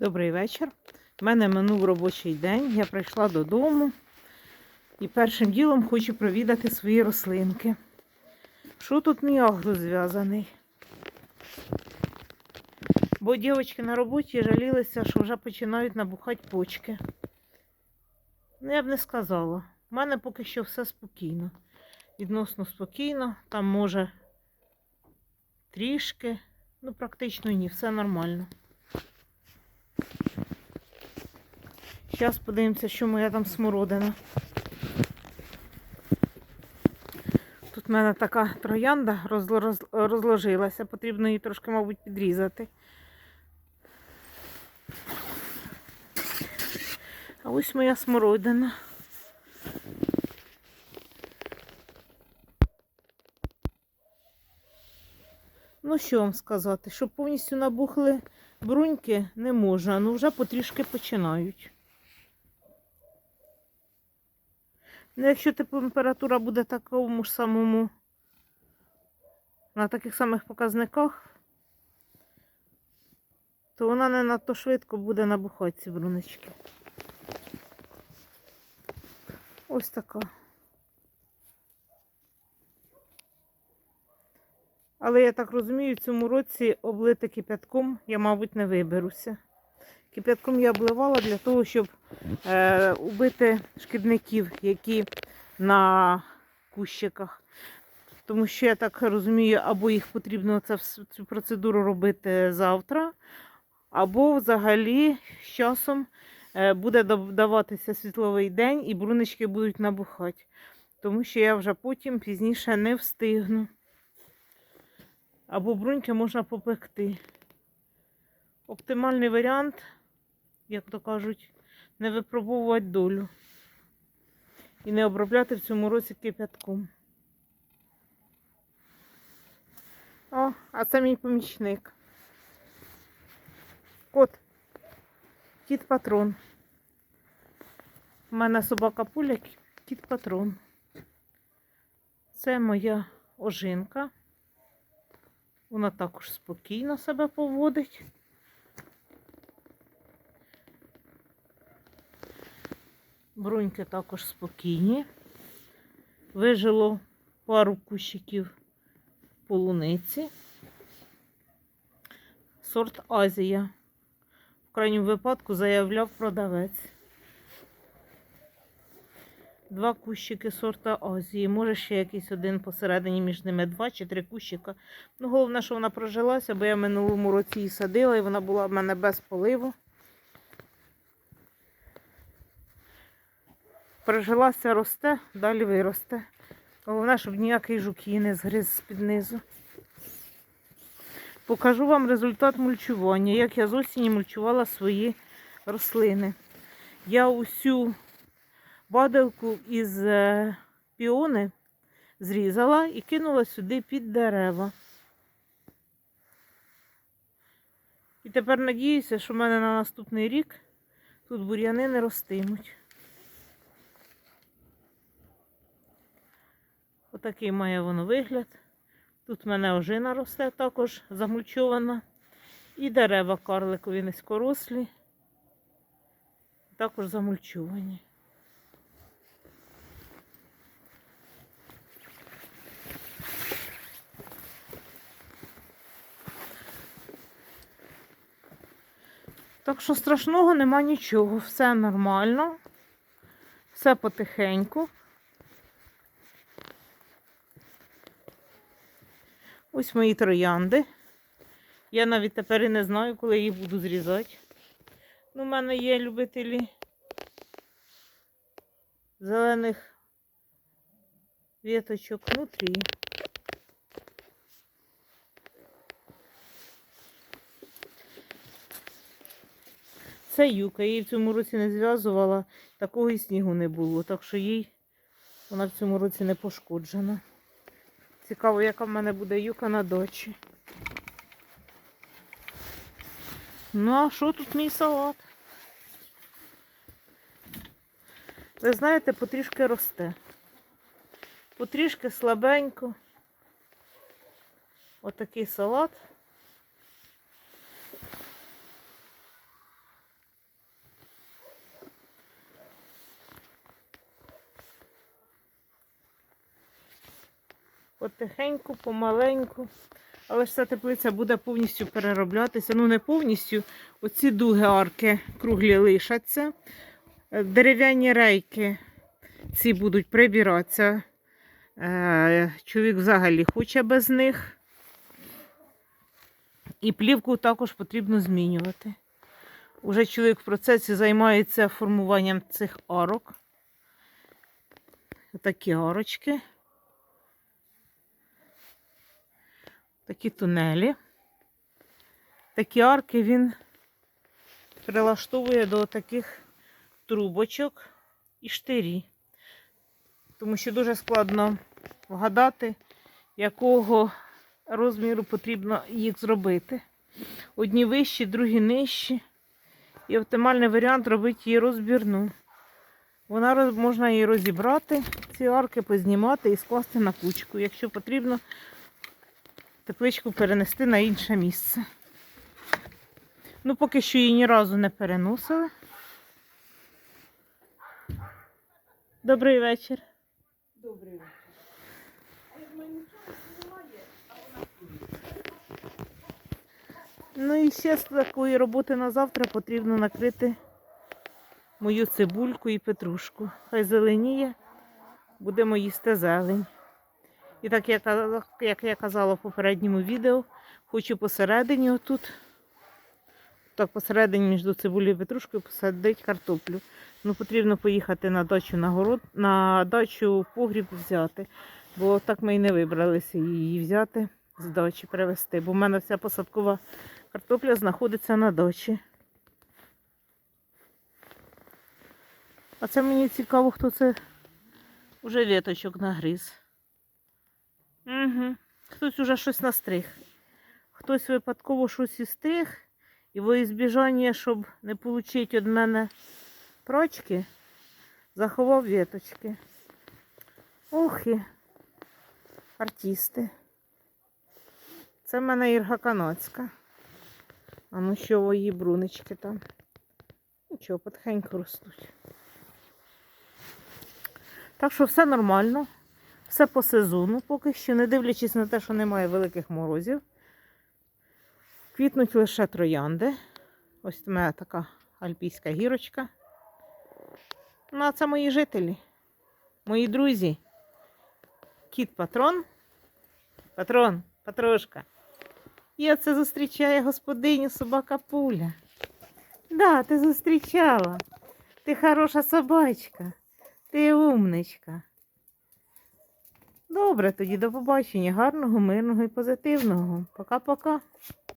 Добрий вечір. У мене минув робочий день. Я прийшла додому і першим ділом хочу провідати свої рослинки. Що тут мій агрус зв'язаний? Бо дівчатки на роботі жалілися, що вже починають набухати почки. Ну, я б не сказала. У мене поки що все спокійно. Відносно спокійно. Там може трішки, ну практично ні, все нормально. Зараз подивимося, що моя там смородина. Тут в мене така троянда розложилася. Потрібно її трошки, мабуть, підрізати. А ось моя смородина. Ну, що вам сказати, щоб повністю набухли бруньки не можна, ну вже потрішки починають. Ну, якщо температура буде такому ж самому, на таких самих показниках, то вона не надто швидко буде набухати ці брунички. Ось така. Але я так розумію, в цьому році облити кипятком я, мабуть, не виберуся. Кипятком я обливала для того, щоб е, убити шкідників, які на кущиках. Тому що я так розумію, або їх потрібно це, цю процедуру робити завтра, або взагалі з часом е, буде даватися світловий день і брунички будуть набухати. Тому що я вже потім пізніше не встигну. Або бруньки можна попекти. Оптимальний варіант, як то кажуть, не випробовувати долю. І не обробляти в цьому році кипятком. О, а це мій помічник. Кот. Кіт патрон. У мене собака пуля, кіт патрон. Це моя ожинка. Вона також спокійно себе поводить. Бруньки також спокійні. Вижило пару кущиків полуниці. Сорт Азія. В крайньому випадку заявляв продавець. Два кущики сорта Азії. Може ще якийсь один посередині між ними два чи три кущика. Ну, головне, що вона прожилася, бо я в минулому році її садила і вона була в мене без поливу. Прожилася, росте, далі виросте. Головне, щоб ніякий жук не згриз з-під низу. Покажу вам результат мульчування, як я з осені мульчувала свої рослини. Я усю бадилку із е, піони зрізала і кинула сюди під дерева. І тепер надіюся, що в мене на наступний рік тут бур'яни не ростимуть. Отакий має воно вигляд. Тут в мене ожина росте також замульчована. І дерева карликові низькорослі. Також замульчовані. Так що страшного нема нічого, все нормально, все потихеньку. Ось мої троянди. Я навіть тепер і не знаю, коли їх буду зрізати. Ну, у мене є любителі зелених віточок внутрі. Це юка, її в цьому році не зв'язувала, такого і снігу не було, так що їй вона в цьому році не пошкоджена. Цікаво, яка в мене буде юка на дочі. Ну, а що тут мій салат? Ви знаєте, потрішки росте. Потрішки слабенько. Отакий салат. Потихеньку, помаленьку. Але ж ця теплиця буде повністю перероблятися. Ну, не повністю. Оці дуги арки круглі лишаться. Е, Дерев'яні рейки ці будуть прибиратися. Е, Чоловік взагалі хоче без них. І плівку також потрібно змінювати. Уже чоловік в процесі займається формуванням цих арок. Такі арочки. Такі тунелі. Такі арки він прилаштовує до таких трубочок і штирі. Тому що дуже складно вгадати, якого розміру потрібно їх зробити. Одні вищі, другі нижчі. І оптимальний варіант робити її розбірну. Вона можна її розібрати, ці арки познімати і скласти на кучку. Якщо потрібно, тепличку перенести на інше місце. Ну, поки що її ні разу не переносили. Добрий вечір. Добрий вечір. Ну і ще з такої роботи на завтра потрібно накрити мою цибульку і петрушку. Хай зеленіє, будемо їсти зелень. І так як, я- казала в попередньому відео, хочу посередині отут, так посередині між цибулею і петрушкою посадити картоплю. Ну, потрібно поїхати на дачу на город, на дачу в погріб взяти, бо так ми і не вибралися її взяти з дачі привезти, бо в мене вся посадкова Картопля знаходиться на дачі. А це мені цікаво, хто це вже віточок нагриз. Угу. Хтось уже щось настриг. Хтось випадково щось істриг, і во ізбіжання, щоб не отримати від мене прочки, заховав віточки. Ох і артисти. Це в мене Ірга Канадська. А ну що її брунички там? Нічого, потихеньку ростуть. Так що все нормально, все по сезону, поки що, не дивлячись на те, що немає великих морозів. Квітнуть лише троянди. Ось у мене така альпійська гірочка. Ну, а це мої жителі, мої друзі. Кіт патрон. Патрон, патрошка. І оце зустрічає господиню собака Пуля. Да, ти зустрічала. Ти хороша собачка. Ти умничка. Добре, тоді до побачення. Гарного, мирного і позитивного. Пока-пока.